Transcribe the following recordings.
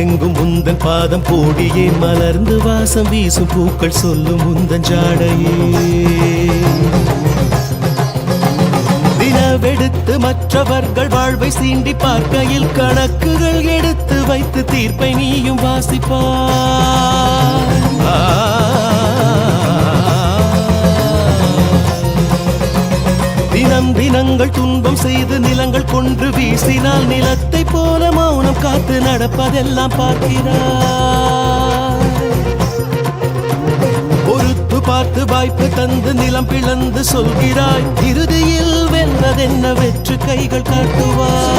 எங்கும் முந்தன் பாதம் கோடியே மலர்ந்து வாசம் வீசும் பூக்கள் சொல்லும் முந்தன் ஜாடையே. தினவெடுத்து மற்றவர்கள் வாழ்வை சீண்டி பார்க்கையில் கணக்குகள் எடுத்து வைத்து தீர்ப்பை நீயும் வாசிப்பாய். தினம் தினங்கள் துன்பம் செய்து நிலங்கள் கொன்று வீசினால் நிலத்தை போல மௌனம் காத்து நடப்பதெல்லாம் பார்க்கிறார் பொறுத்து பார்த்து வாய்ப்பு தந்து நிலம் பிளந்து சொல்கிறாய். இறுதியில் வென்றதென்ன வெற்று கைகள் காட்டுவார்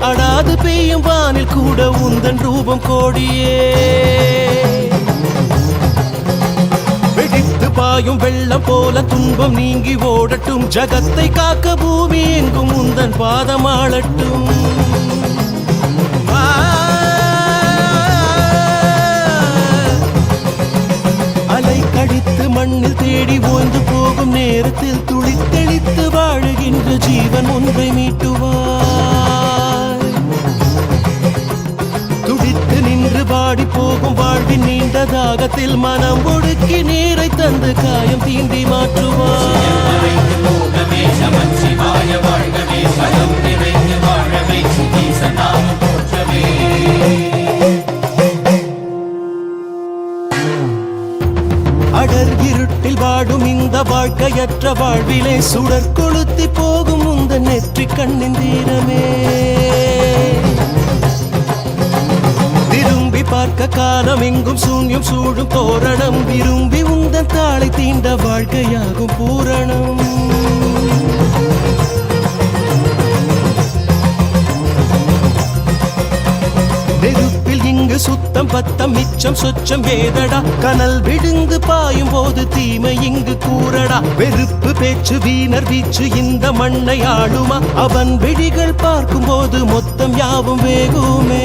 அடாது பெய்யும் வானில் கூட உந்தன் ரூபம் கோடியே. வெடித்து பாயும் வெள்ளம் போல துன்பம் நீங்கி ஓடட்டும். ஜகத்தை காக்க பூமி எங்கும் உந்தன் பாதம் ஆளட்டும் அலை கடித்து மண்ணில் தேடி ஓய்ந்து போகும் நேரத்தில் துளித்தெளித்து வாழுகின்ற ஜீவன் ஒன்றை மீட்டுவார் வாடி போகும் வாழ்வின் நீண்ட தாகத்தில் மனம் ஒடுக்கி நீரை தந்து காயம் தீண்டி மாற்றுவார் அடர் இருட்டில் வாடும் இந்த வாழ்க்கையற்ற வாழ்விலே சுடர் கொளுத்தி போகும் உந்த நெற்றி கண்ணின் தீரமே. பார்க்க காலம் எங்கும் சூன்யம் சூடும் தோரணம். விரும்பி உந்தன் தாளை தீண்ட வாழ்க்கையாகும் பூரணம். நெருப்பில் இங்கு சுத்தம் பத்தம் மிச்சம் சொச்சம் வேதடா கனல் விடுந்து பாயும் போது தீமை இங்கு கூறடா? வெறுப்பு பேச்சு வீணர் வீச்சு இந்த மண்ணை ஆளுமா? அவன் விழிகள் பார்க்கும் போது மொத்தம் யாவும் வேகுமே.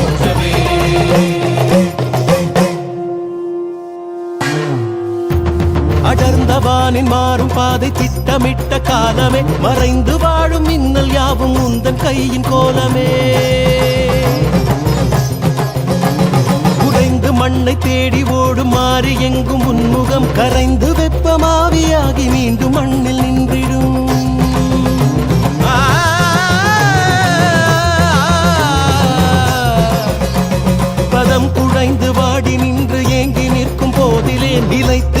மாறும் பாதை திட்டமிட்ட காலமே. மறைந்து வாழும் மின்னல் யாவும் உந்தன் கையின் கோலமே. குறைந்து மண்ணை தேடி ஓடும் மாறி எங்கும் உன்முகம் கரைந்து வெப்பமாவியாகி மீண்டும் மண்ணில் நின்றிடும். பதம் குழைந்து வாடி நின்று ஏங்கி நிற்கும் போதிலே நிலைத்து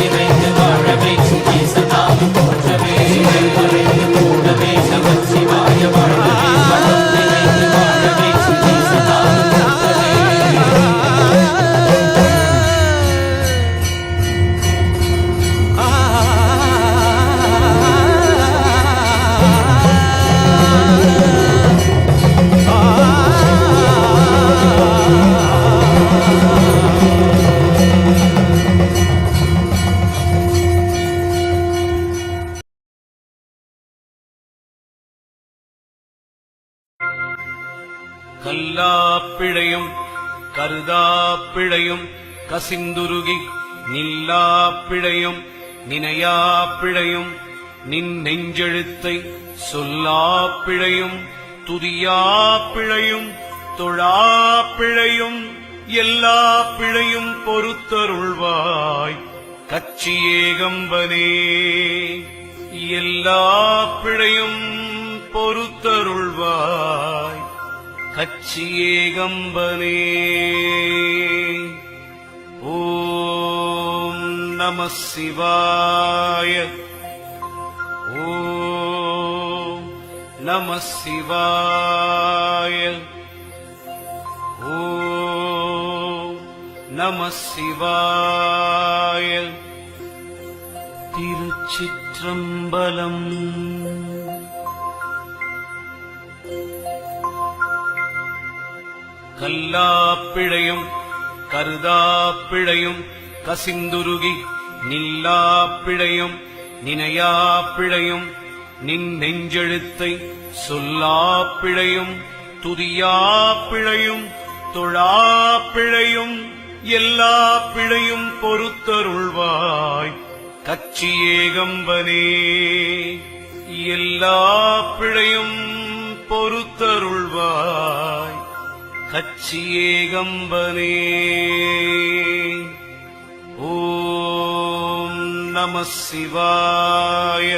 கல்லாப்பிழையும் கருதாப்பிழையும் கசிந்துருகி நில்லாப்பிழையும் நினையாப்பிழையும் நின் நெஞ்செழுத்தை சொல்லாப்பிழையும் துதியாப்பிழையும் தொழாப்பிழையும் எல்லா பிழையும் பொறுத்தருள்வாய். கச்சியேகம்பனே எல்லா பிழையும் பொறுத்தருள்வாய். म्बरे ॐ नमः शिवाय। ॐ नमः शिवाय। ॐ नमः शिवाय। तिरुच्छित्रं बलम् கல்லாப்பிழையும் கருதாப்பிழையும் கசிந்துருகி நில்லாப்பிழையும் நினையாப்பிழையும் நின் நெஞ்செழுத்தை சொல்லாப்பிழையும் துதியாப்பிழையும் தொழாப்பிழையும் எல்லா பிழையும் பொறுத்தருள்வாய். கச்சியேகம்பனே எல்லா பிழையும் கச்சியே கம்பனே ஓம் நம சிவாய